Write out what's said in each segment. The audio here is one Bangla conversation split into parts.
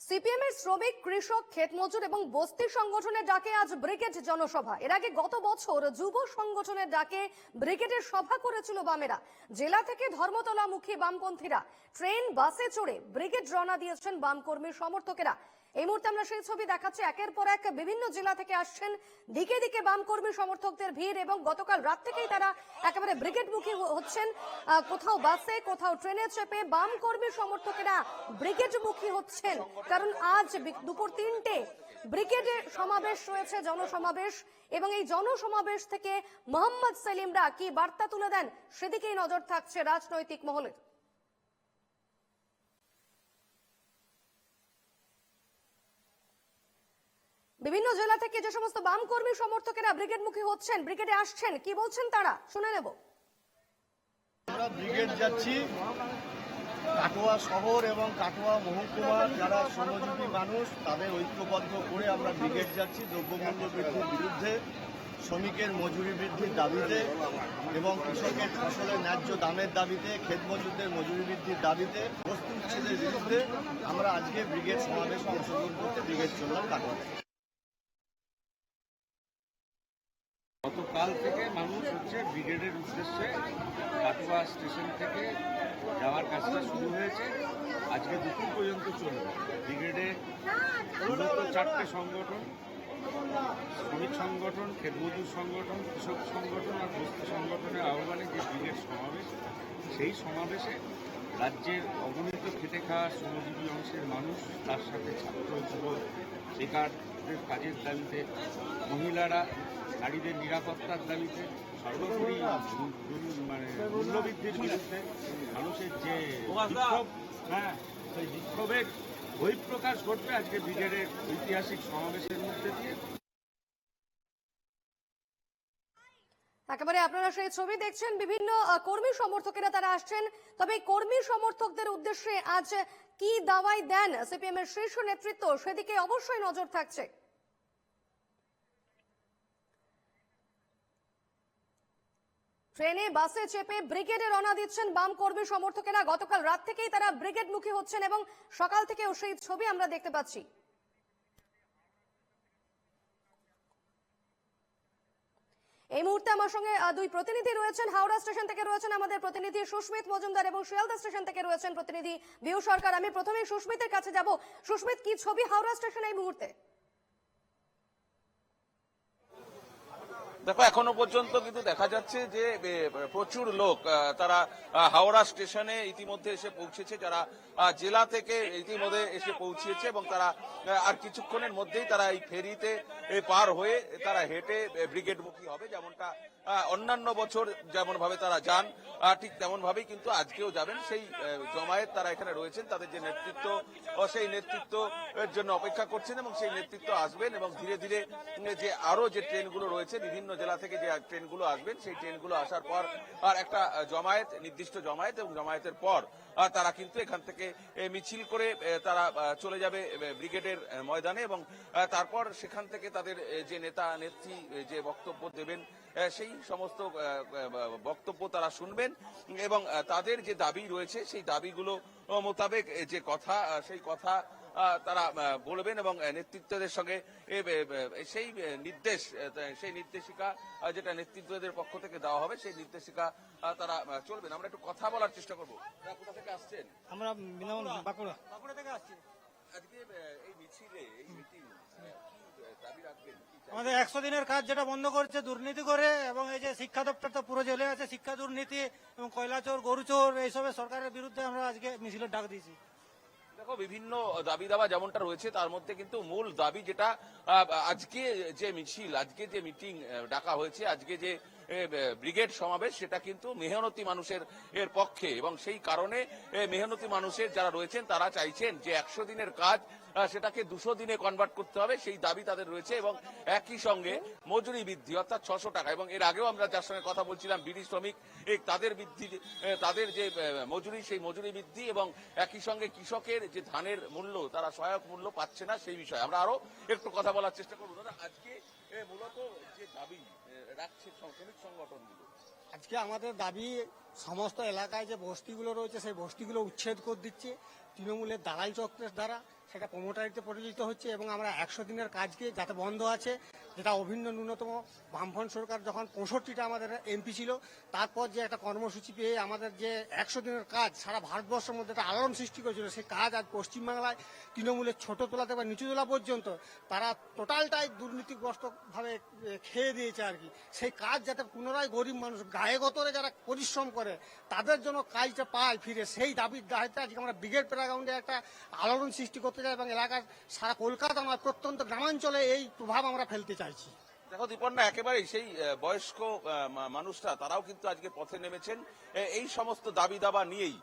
সিপিএম এর শ্রমিক, কৃষক ক্ষেত মজুর এবং বস্তি সংগঠনের ডাকে আজ ব্রিগেড জনসভা। এর আগে গত বছর যুব সংগঠনের ডাকে ব্রিগেডের সভা করেছিল বামেরা। জেলা থেকে ধর্মতলামুখী বামপন্থীরা। ট্রেন, বাসে চড়ে ব্রিগেড রওনা দিয়েছেন বাম কর্মীর সমর্থকেরা। এই মুহূর্তে আমরা সেই ছবি দেখাচ্ছি। একের পর এক বিভিন্ন জেলা থেকে আসছেন দিকে দিকে বাম কর্মী সমর্থকদের ভিড় এবং গতকাল রাত থেকেই তারা একেবারে ব্রিগেডমুখী হচ্ছেন। কোথাও বাসে, কোথাও ট্রেনে চেপে বাম কর্মী সমর্থকেরা ব্রিগেডমুখী হচ্ছেন। কারণ আজ দুপুর তিনটে ব্রিগেডে সমাবেশ রয়েছে, জনসমাবেশ। এবং এই জনসমাবেশ থেকে মোহাম্মদ সেলিমরা কি বার্তা তুলে দেন, সেদিকেই নজর থাকছে রাজনৈতিক মহলের। বিভিন্ন জেলা থেকে যে সমস্ত বাম কর্মী সমর্থকেরা ব্রিগেডমুখী হচ্ছেন, ব্রিগেডে আসছেন, কি বলছেন তারা? শুনে নেব। আমরা ব্রিগেড যাচ্ছি। কাটোয়া শহর এবং কাটোয়া মহকুমার যারা শ্রমজীবী মানুষ, তাদের ঐক্যবদ্ধ করে আমরা ব্রিগেড যাচ্ছি। দ্রব্যমূল্য বৃদ্ধির বিরুদ্ধে, শ্রমিকের মজুরি বৃদ্ধির দাবিতে এবং কৃষকের ফসলের ন্যায্য দামের দাবিতে, ক্ষেত মজুরদের মজুরি বৃদ্ধির দাবিতে বস্তু উচ্ছেদের বিরুদ্ধে আমরা আজকে ব্রিগেড সমাবেশে অংশগ্রহণ করতে ব্রিগেড চললাম কাটোয়া। গতকাল থেকে মানুষ হচ্ছে ব্রিগেডের উদ্দেশ্যে কাটোয়া স্টেশন থেকে যাওয়ার কাজটা শুরু হয়েছে। আজকে দুপুর পর্যন্ত চলবে। ব্রিগেডে মূলত চারটে সংগঠন, শ্রমিক সংগঠন, খেতমজুর সংগঠন, কৃষক সংগঠন আর বস্তি সংগঠনের আহ্বানে যে ব্রিগেড সমাবেশ, সেই সমাবেশে রাজ্যের অগণিত খেটে খাওয়া শ্রমজীবী অংশের মানুষ, তার সাথে ছাত্র যুবক বেকারদের কাজের দাবিতে, মহিলারা নারীদের নিরাপত্তার দাবিতে, সর্বোপরি মানে মূল্যবৃদ্ধির বিরুদ্ধে মানুষের যে বিক্ষোভ হ্যাঁ সেই বিক্ষোভের বহিঃপ্রকাশ ঘটবে আজকে ব্রিগেডের ঐতিহাসিক সমাবেশের মধ্যে দিয়ে। একেবারে আপনারা সেই ছবি দেখছেন, বিভিন্ন কর্মী সমর্থকেরা তারা আসছেন। তবে কর্মী সমর্থকদের উদ্দেশ্যে আজ কি দাওয়াই দেন সিপিএম এর শীর্ষ নেতৃত্ব? সেদিকে অবশ্যই নজর থাকছে। ট্রেনে, বাসে চেপে ব্রিগেডে রওনা দিচ্ছেন বাম কর্মী সমর্থকেরা। গতকাল রাত থেকেই তারা ব্রিগেড মুখী হচ্ছেন এবং সকাল থেকেও সেই ছবি আমরা দেখতে পাচ্ছি। এই মুহূর্তে আমার সঙ্গে দুই প্রতিনিধি রয়েছেন। হাওড়া স্টেশন থেকে রয়েছেন আমাদের প্রতিনিধি সুস্মিত মজুমদার এবং শিয়ালদা স্টেশন থেকে রয়েছেন প্রতিনিধি বিউ সরকার। আমি প্রথমে সুস্মিতের কাছে যাব। সুস্মিত, কি ছবি হাওড়া স্টেশন এই মুহূর্তে? দেখো, এখনও পর্যন্ত কিন্তু দেখা যাচ্ছে যে প্রচুর লোক তারা হাওড়া স্টেশনে ইতিমধ্যে এসে পৌঁছেছে, যারা জেলা থেকে ইতিমধ্যে এসে পৌঁছেছে এবং তারা আর কিছুক্ষণের মধ্যেই তারা এই ফেরিতে পার হয়ে তারা হেঁটে ব্রিগেডমুখী হবে, যেমনটা অন্যান্য বছর যেমন ভাবে তারা যান ঠিক তেমন ভাবেই কিন্তু আজকেও যাবেন। সেই জমায়েত তারা এখানে রয়েছেন, তাদের যে নেতৃত্ব সেই নেতৃত্ব এর জন্য অপেক্ষা করছেন এবং সেই নেতৃত্ব আসবেন এবং ধীরে ধীরে যে আরও যে ট্রেনগুলো রয়েছে, বিভিন্ন জেলা থেকে যে ট্রেনগুলো আসবেন, সেই ট্রেনগুলো আসার পর আর একটা জমায়েত, নির্দিষ্ট জমায়েত এবং জমায়েতের পর তারা কিন্তু এখান থেকে মিছিল করে তারা চলে যাবে ব্রিগেডের ময়দানে এবং তারপর সেখান থেকে তাদের যে নেতা, নেত্রী যে বক্তব্য দেবেন সেই সমস্ত বক্তব্য তারা শুনবেন এবং তাদের যে দাবি রয়েছে সেই দাবিগুলো মোতাবেক যে কথা সেই কথা তারা বলবেন এবং নেতৃত্বদের সঙ্গে সেই নির্দেশ সেই নির্দেশিকা যেটা নেতৃত্বদের পক্ষ থেকে দেওয়া হবে সেই নির্দেশিকা তারা চলবেন। আমরা একটু কথা বলার চেষ্টা করব। কোথা থেকে আসছেন? আমরা বাঁকুড়া। আজকে এই মিছিলে এই মিটিং দাবি রাখবেন? আমাদের একশো দিনের কাজ যেটা বন্ধ করছে দুর্নীতি করে এবং এই যে শিক্ষা দপ্তর তো পুরো জেলে আছে, শিক্ষা দুর্নীতি এবং কয়লা চোর গরু চোর এইসবের সরকারের বিরুদ্ধে আমরা আজকে মিছিলের ডাক দিয়েছি। দেখো, বিভিন্ন দাবি দাবা যেমনটা রয়েছে, তার মধ্যে কিন্তু মূল দাবি যেটা আজকে যে মিছিল, আজকে যে মিটিং ডাকা হয়েছে, আজকে যে ব্রিগেড সমাবেশ, সেটা কিন্তু মেহনতি মানুষের, এর পক্ষে এবং সেই কারণে মেহনতি মানুষের যারা রয়েছেন, তারা চাইছেন যে একশো দিনের কাজ সেটাকে দুশো দিনে কনভার্ট করতে হবে, সেই দাবি তাদের রয়েছে এবং একই সঙ্গে মজুরি বৃদ্ধি, অর্থাৎ ছশো টাকা। এবং এর আগেও আমরা যার সঙ্গে কথা বলছিলাম, বিড়ি শ্রমিক তাদের বৃদ্ধি তাদের যে মজুরি, সেই মজুরি বৃদ্ধি এবং একই সঙ্গে কৃষকের যে ধানের মূল্য, তারা সহায়ক মূল্য পাচ্ছে না সেই বিষয়ে। আমরা আরও একটু কথা বলার চেষ্টা করব। দাদা, আজকে মূলত যে দাবি রাখছে শ্রমিক সংগঠনগুলো। আজকে আমাদের দাবি, সমস্ত এলাকায় যে বস্তিগুলো রয়েছে, সেই বস্তিগুলো উচ্ছেদ করে দিচ্ছে। তৃণমূলের দালাল চক্রের দ্বারা সেটা প্রমোটারিতে পরিচালিত হচ্ছে এবং আমরা একশো দিনের কাজকে যাতে বন্ধ আছে, যেটা অভিন্ন ন্যূনতম বামফ্রন্ট সরকার যখন পঁয়ষট্টিটা আমাদের এমপি ছিল, তারপর যে একটা কর্মসূচি পেয়ে আমাদের যে একশো দিনের কাজ, সারা ভারতবর্ষের মধ্যে একটা আলোড়ন সৃষ্টি করেছিল, সেই কাজ আজ পশ্চিমবাংলায় তৃণমূলের ছোট তোলাতে বা নিচু তোলা পর্যন্ত তারা টোটালটাই দুর্নীতিগ্রস্তভাবে খেয়ে দিয়েছে আর কি। সেই কাজ যাতে পুনরায় গরিব মানুষ গায়ে গতরে যারা পরিশ্রম করে, তাদের জন্য কাজটা পায় ফিরে, সেই দাবির দায়িত্বে আজকে আমরা ব্রিগেড প্যারাগ্রাউন্ডে একটা আলোড়ন সৃষ্টি করতে চাই এবং এলাকার সারা কলকাতা নয় প্রত্যন্ত গ্রামাঞ্চলে এই প্রভাব আমরা ফেলতে চাইছি। দেখো দীপন্না একেবারেই সেই বয়স্ক মানুষরা তারাও কিন্তু আজকে পথে নেমেছেন। এই সমস্ত দাবি দাবা নিয়েই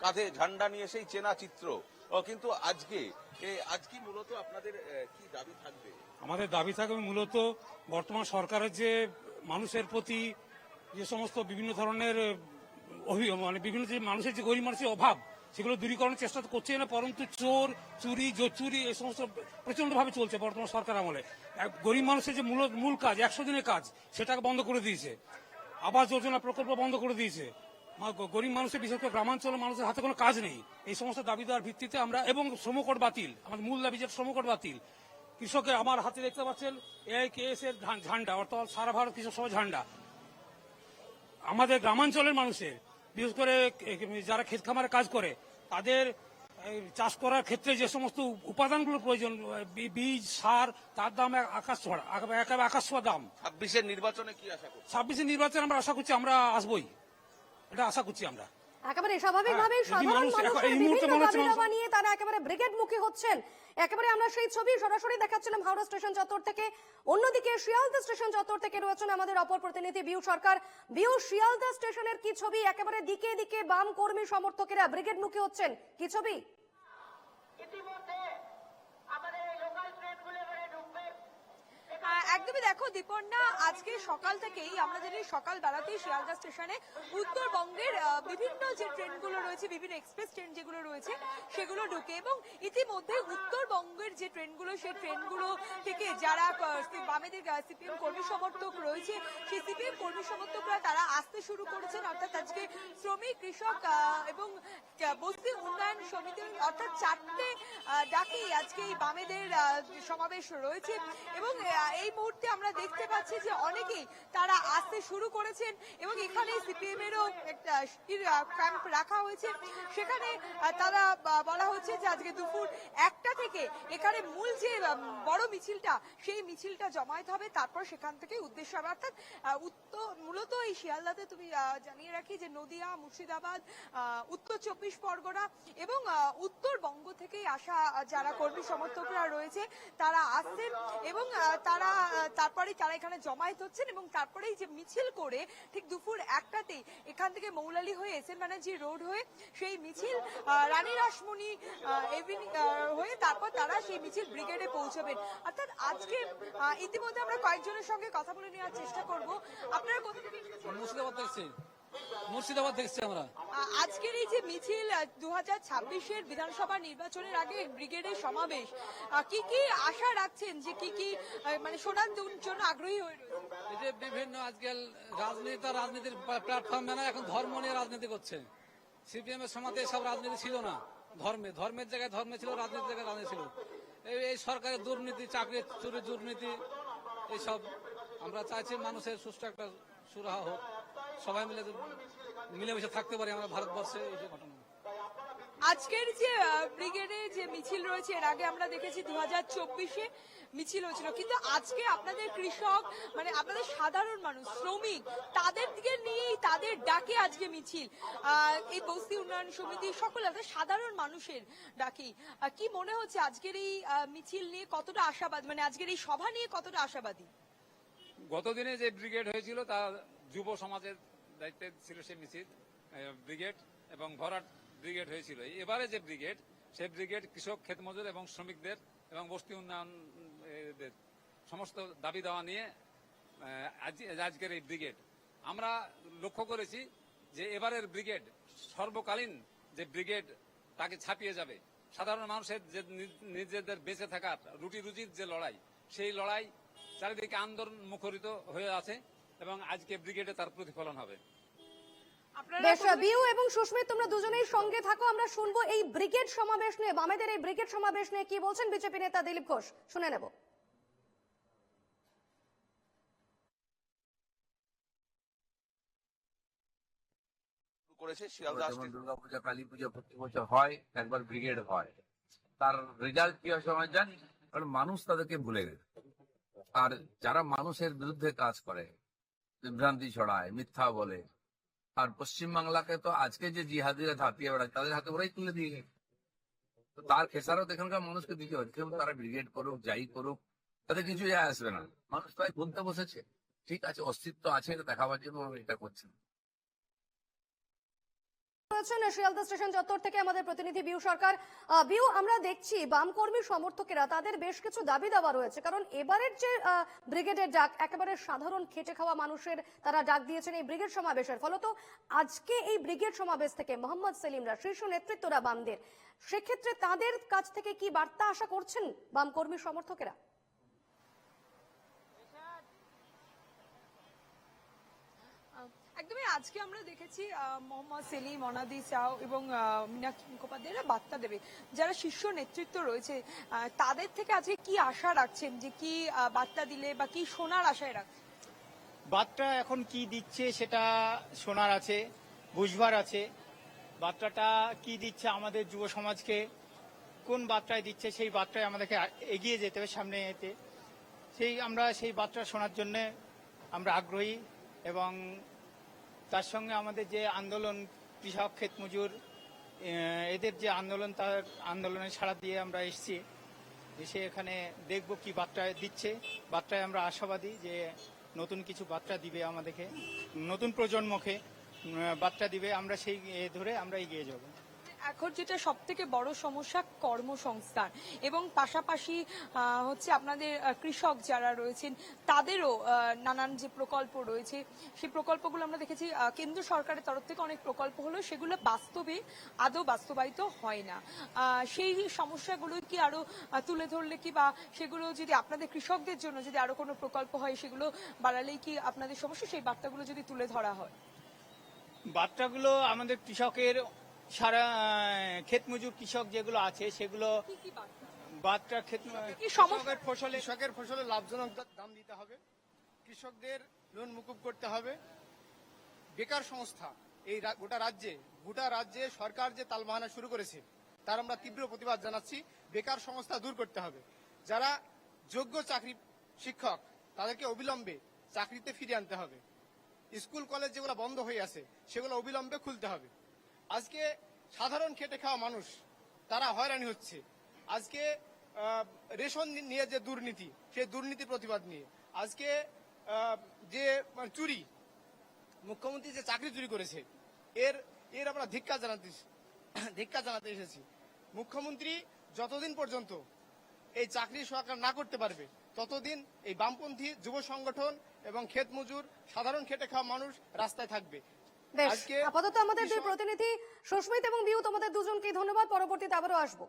কাঁধে ঝান্ডা নিয়ে সেই চেনা চিত্র। কিন্তু আজকে আজকে মূলত আপনাদের কি দাবি থাকবে? আমাদের দাবি থাকবে মূলত বর্তমান সরকারের যে মানুষের প্রতি যে সমস্ত বিভিন্ন ধরনের অভি- মানে বিভিন্ন যে মানুষের যে গরিব মানুষের অভাব সেগুলো দূরীকরণের চেষ্টা তো করছে না, পরন্তু চোর, চুরি জোচুরি এই সমস্ত প্রচণ্ড ভাবে চলছে বর্তমান সরকার আমলে। গরিব মানুষের যে মূল মূল কাজ, একশো দিনের কাজ, সেটাকে বন্ধ করে দিয়েছে। আবাস যোজনা প্রকল্প বন্ধ করে দিয়েছে। গরিব মানুষের, বিশেষ করে গ্রামাঞ্চলের মানুষের হাতে কোনো কাজ নেই। এই সমস্ত দাবি দেওয়ার ভিত্তিতে আমরা, এবং শ্রমকট বাতিল, আমাদের মূল দাবি যে শ্রমকট বাতিল। কৃষকের আমার হাতে দেখতে পাচ্ছেন, এআই এর ঝান্ডা, অর্থাৎ সারা ভারত কৃষক সভা ঝান্ডা। আমাদের গ্রামাঞ্চলের মানুষের বিশেষ করে যারা ক্ষেত খামারে কাজ করে তাদের চাষ করার ক্ষেত্রে যে সমস্ত উপাদানগুলো প্রয়োজন বীজ সার তার দাম আকাশ একেবারে আকাশ ছোঁয়া দাম। ছাব্বিশের নির্বাচনে কি আশা ছাব্বিশের নির্বাচন আমরা আশা করছি আমরা আসবই। এটা আশা করছি আমরা। একেবারে স্বাভাবিকভাবেই সাধারণ মানুষ এখন মানুষের বিভিন্ন দাবি দাবা নিয়ে তারা একেবারে ব্রিগেড মুখী হচ্ছেন। একেবারে আমরা সেই ছবি সরাসরি দেখাচ্ছিলাম হাওড়া স্টেশন চত্বর থেকে। অন্যদিকে শিয়ালদা স্টেশন চত্বর থেকে রয়েছেন আমাদের অপর প্রতিনিধি বিউ সরকার। বিউ শিয়ালদা স্টেশনের কি ছবি? একেবারে দিকে দিকে বাম কর্মী সমর্থকেরা ব্রিগেড মুখী হচ্ছেন। কি ছবি ইতিমধ্যে আমাদের এই লোকাল ট্রেনগুলো এবারে ঢুকবে আহ, একদমই দেখো, দীপন্না, আজকে সকাল থেকেই আমরা জানি সকাল বেলাতেই শিয়ালদা স্টেশনে উত্তরবঙ্গের বিভিন্ন যে ট্রেনগুলো রয়েছে, বিভিন্ন এক্সপ্রেস ট্রেন যেগুলো রয়েছে, সেগুলো ঢুকে এবং ইতিমধ্যে উত্তরবঙ্গের যে ট্রেনগুলো, সেই ট্রেনগুলো থেকে যারা বামেদের সিপিএম কর্মী সমর্থক রয়েছে, সেই সিপিএম কর্মী সমর্থকরা তারা আসতে শুরু করেছেন। অর্থাৎ আজকে শ্রমিক, কৃষক এবং বস্তি উন্নয়ন সমিতি, অর্থাৎ চারটে ডাকেই আজকে এই বামেদের সমাবেশ রয়েছে এবং এই মুহূর্তে আমরা দেখতে পাচ্ছি যে অনেকেই তারা আসতে শুরু করেছেন এবং এখানে সিপিএম এরও একটা ক্যাম্প রাখা হয়েছে। সেখানে তারা বলা হচ্ছে যে আজকে দুপুর একটা থেকে এখানে মূল যে বড় মিছিলটা, সেই মিছিলটা জমায়েত হবে। তারপর সেখান থেকে উদ্দেশ্য হবে। অর্থাৎ উত্তর মূলত এই শিয়ালদাতে তুমি জানিয়ে রাখি যে নদিয়া, মুর্শিদাবাদ উত্তর চব্বিশ পরগনা এবং উত্তরবঙ্গ থেকেই আসা যারা কর্মী সমর্থকরা রয়েছে, তারা আসছেন এবং তারা আহ, তারপরেই তারা এখানে জমায়েত হচ্ছেন এবং তারপরেই যে মিছিল করে ঠিক দুপুর একটাতেই এখান থেকে মৌলালি হয়ে এসএন ব্যানার্জি রোড হয়ে সেই মিছিল রানী রাসমণি হয়ে তারপর তারা সেই মিছিল ব্রিগেডে পৌঁছবেন। অর্থাৎ আজকে ইতিমধ্যে আমরা কয়েকজনের সঙ্গে কথা বলে নেওয়ার চেষ্টা করব। আপনারা কোথা থেকে মুর্শিদাবাদ মুর্শিদাবাদ দেখছি আমরা। আজকের এই যে মিছিল দু হাজার ছাব্বিশের বিধানসভা নির্বাচনের আগে ব্রিগেডের সমাবেশ কি কি আশা রাখছেন যে কি কি মানে শোনার জন্য আগ্রহী হয়ে রয়েছে? যে বিভিন্ন আজকাল রাজনীতি রাজনীতির প্ল্যাটফর্ম না এখন ধর্ম নিয়ে রাজনীতি করছে। সিপিএম এর সমাজে সব রাজনীতি ছিল না ধর্মে। ধর্মের জায়গায় ধর্মে ছিল রাজনীতির জায়গায় রাজনীতি ছিল। এই এই সরকারের দুর্নীতি চাকরি চুরি দুর্নীতি এইসব আমরা চাইছি মানুষের সুষ্ঠু একটা সুরাহা হোক। সবাই মিলে মিলেমিশে থাকতে পারি আমরা ভারতবর্ষে, এই যে ঘটনা। আজকের যে ব্রিগেডে যে মিছিল রয়েছে, এর আগে আমরা দেখেছি দু হাজার চব্বিশে মিছিল হয়েছিল। কিন্তু আজকে আপনাদের কৃষক মানে আপনাদের সাধারণ মানুষ, শ্রমিক, তাদের দিকে নিয়েই তাদের ডাকে আজকে মিছিল। এই বস্তি উন্নয়ন সমিতি সকল অর্থাৎ সাধারণ মানুষের ডাকি। কি মনে হচ্ছে আজকের এই মিছিল নিয়ে কতটা আশাবাদ মানে আজকের এই সভা নিয়ে কতটা আশাবাদী? গতদিনে যে ব্রিগেড হয়েছিল তা যুব সমাজের দায়িত্বে ছিল সে মিছিল ব্রিগেড এবং ভরাট ব্রিগেড হয়েছিল। এবারে যে ব্রিগেড সে ব্রিগেড কৃষক ক্ষেত মজুর এবং শ্রমিকদের এবং বস্তি উন্নয়ন আহ, দের সমস্ত দাবি দেওয়া নিয়ে আজ- আজকের এই ব্রিগেড। আমরা লক্ষ্য করেছি যে এবারের ব্রিগেড সর্বকালীন যে ব্রিগেড তাকে ছাপিয়ে যাবে। সাধারণ মানুষের যে নিজ- নিজেদের বেঁচে থাকার রুটি রুজির যে লড়াই সেই লড়াই চারিদিকে আন্দোলন মুখরিত হয়ে আছে এবং আজকে ব্রিগেডে তার প্রতিফলন হবে। বেশ বিউ এবং সুস্মিত তোমরা দুজনেই সঙ্গে থাকো আমরা শুনব এই ব্রিগেড সমাবেশ নিয়ে বামেদের এই ব্রিগেড সমাবেশ নিয়ে কি বলছেন বিজেপি নেতা দিলীপ ঘোষ? শুনে নেব। করেছে শিয়ালদা যেমন স্টেশন দুর্গা পূজা কালী পূজা প্রতি বছর হয় একবার ব্রিগেড হয়। তার রেজাল্ট কি হয় সময় জানি কারণ মানুষ তাদেরকে ভুলে গেছে। আর যারা মানুষের বিরুদ্ধে কাজ করে, বিভ্রান্তি ছড়ায়, মিথ্যা বলে, আর পশ্চিমবাংলাকে তো আজকে যে জিহাদিরা ধাপিয়ে বেড়ায়, তাদের হাতে ওরাই তুলে দিয়ে তার খেসারত এখানকার মানুষকে দিতে হচ্ছে তারা ব্রিগেড করুক, যাই করুক তাদের কিছু যায় আসবে না মানুষ তাই বলতে বসেছে, ঠিক আছে, অস্তিত্ব আছে, এটা দেখাবার জন্য এটা করছি। একেবারে সাধারণ খেটে খাওয়া মানুষের তারা ডাক দিয়েছেন এই ব্রিগেড সমাবেশের। ফলত আজকে এই ব্রিগেড সমাবেশ থেকে মোহাম্মদ সেলিমরা শীর্ষ নেতৃত্বরা বামদের। সেক্ষেত্রে তাদের কাছ থেকে কি বার্তা আশা করছেন বাম কর্মী সমর্থকেরা একদমই আজকে আমরা দেখেছি মোহাম্মদ সেলিম, অনাদি সাউ এবং মীনাক্ষী মুখোপাধ্যায়রা বার্তা দেবে। যারা শীর্ষ নেতৃত্ব রয়েছে তাদের থেকে আজকে কি আশা রাখছেন যে কি বার্তা দিলে বা কি শোনার আশায় রাখছেন বার্তা এখন কি দিচ্ছে সেটা শোনার আছে, বুঝবার আছে। বার্তাটা কি দিচ্ছে আমাদের যুব সমাজকে, কোন বার্তায় দিচ্ছে সেই বার্তায় আমাদেরকে এগিয়ে যেতে হবে সামনে যেতে সেই আমরা সেই বার্তা শোনার জন্য আমরা আগ্রহী এবং তার সঙ্গে আমাদের যে আন্দোলন, কৃষক ক্ষেত মজুর এদের যে আন্দোলন, তার আন্দোলনে সাড়া দিয়ে আমরা এসছি। এসে এখানে দেখব কি বার্তায় দিচ্ছে। বার্তায় আমরা আশাবাদী যে নতুন কিছু বার্তা দিবে আমাদেরকে। নতুন প্রজন্মকে বার্তা দিবে। আমরা সেই ধরে আমরা এগিয়ে যাব। এখন যেটা সব থেকে বড় সমস্যা, কর্মসংস্থান। এবং পাশাপাশি হচ্ছে আপনাদের কৃষক যারা রয়েছেন, তাদেরও নানান যে প্রকল্প রয়েছে সেই প্রকল্পগুলো আমরা দেখেছি কেন্দ্র সরকারের তরফ থেকে অনেক প্রকল্প হলো, সেগুলো বাস্তবে আদৌ বাস্তবায়িত হয় না। সেই সমস্যাগুলো কি আরও তুলে ধরলে কি বা সেগুলো যদি আপনাদের কৃষকদের জন্য যদি আরও কোনো প্রকল্প হয়, সেগুলো বাড়ালেই কি আপনাদের সমস্যা? সেই বার্তাগুলো যদি তুলে ধরা হয়। বার্তাগুলো আমাদের কৃষকের সারা ক্ষেত মজুর কৃষক যেগুলো আছে সেগুলো বার্তা ক্ষেত কৃষকের ফসলে কৃষকের ফসলে লাভজনক দাম দিতে হবে। কৃষকদের লোন মুকুব করতে হবে। বেকার সংস্থা এই রা- গোটা রাজ্যে গোটা রাজ্যে সরকার যে তালবাহানা শুরু করেছে তার আমরা তীব্র প্রতিবাদ জানাচ্ছি। বেকার সংস্থা দূর করতে হবে। যারা যোগ্য চাকরি শিক্ষক তাদেরকে অবিলম্বে চাকরিতে ফিরিয়ে আনতে হবে। স্কুল কলেজ যেগুলো বন্ধ হয়ে আছে সেগুলো অবিলম্বে খুলতে হবে। আজকে সাধারণ খেটে খাওয়া মানুষ, তারা হয়রানি হচ্ছে। আজকে রেশন নিয়ে যে দুর্নীতি সেই দুর্নীতির প্রতিবাদ নিয়ে। আজকে যে মানে চুরি, মুখ্যমন্ত্রী যে চাকরি চুরি করেছে, এর এর আমরা ধিক্কার জানাতে ধিক্কার জানাতে এসেছি। মুখ্যমন্ত্রী যতদিন পর্যন্ত এই চাকরি সরকার না করতে পারবে, ততদিন এই বামপন্থী যুব সংগঠন এবং ক্ষেত মজুর সাধারণ খেটে খাওয়া মানুষ রাস্তায় থাকবে। বেশ আপাতত আমাদের দুই প্রতিনিধি সুস্মিত এবং বিউ তোমাদের দুজনকে ধন্যবাদ পরবর্তীতে আবারও আসব।